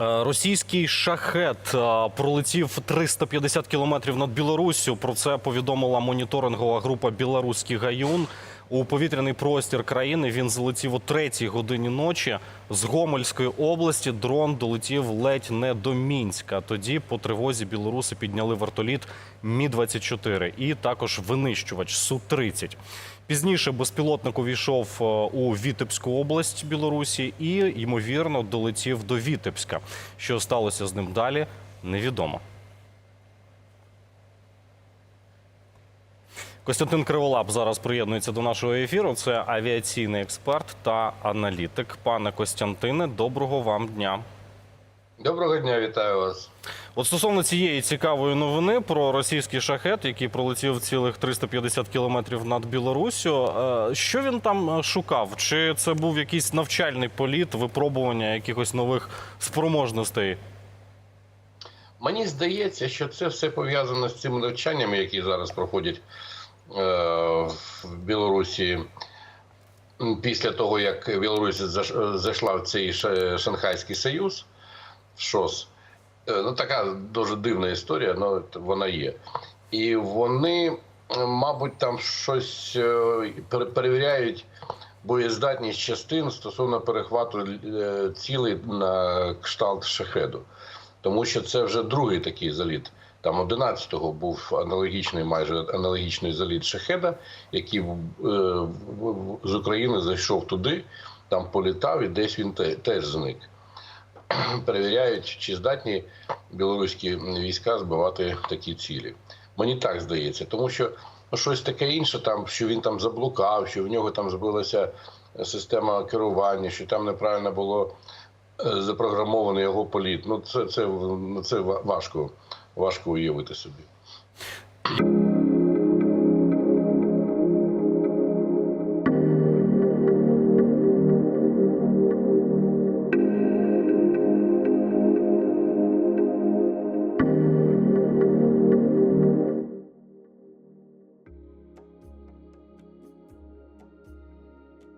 Е, Російський шахет е, пролетів 350 кілометрів над Білоруссю. Про це повідомила моніторингова група Білоруський гаюн. У повітряний простір країни він залетів о третій годині ночі. З Гомельської області дрон долетів ледь не до Мінська. Тоді по тривозі білоруси підняли вертоліт Мі 24 і також винищувач Су 30 Пізніше безпілотник увійшов е, у Вітебську область Білорусі і ймовірно долетів до Вітебська. Що сталося з ним далі, невідомо. Костянтин Криволап зараз приєднується до нашого ефіру. Це авіаційний експерт та аналітик. Пане Костянтине, доброго вам дня. Доброго дня, вітаю вас. От стосовно цієї цікавої новини про російський шахет, який пролетів цілих 350 кілометрів над Білоруссю. е, Що він там е, шукав? Чи це був якийсь навчальний політ, випробування якихось нових спроможностей? Мені здається, що це все пов'язано з цими навчаннями, які зараз проходять в Білорусі після того, як Білорусь е, зайшла в цей Шанхайський союз, ШОС. Е, Ну, така дуже дивна історія, але вона є. І вони, е, мабуть, там щось е, перевіряють боєздатність частин стосовно перехвату е, цілей на кшталт шахеду. Тому що це вже другий такий заліт. Там 11-го був аналогічний, майже аналогічний заліт шахеда, який е, з України зайшов туди, там політав і десь він те- теж зник. Перевіряють, чи здатні білоруські війська збивати такі цілі. Мені так здається, тому що ну, щось таке інше, там, що він там заблукав, що в нього там збилася система керування, що там неправильно було е, запрограмований його політ. Ну це, це, це важко, важко уявити собі.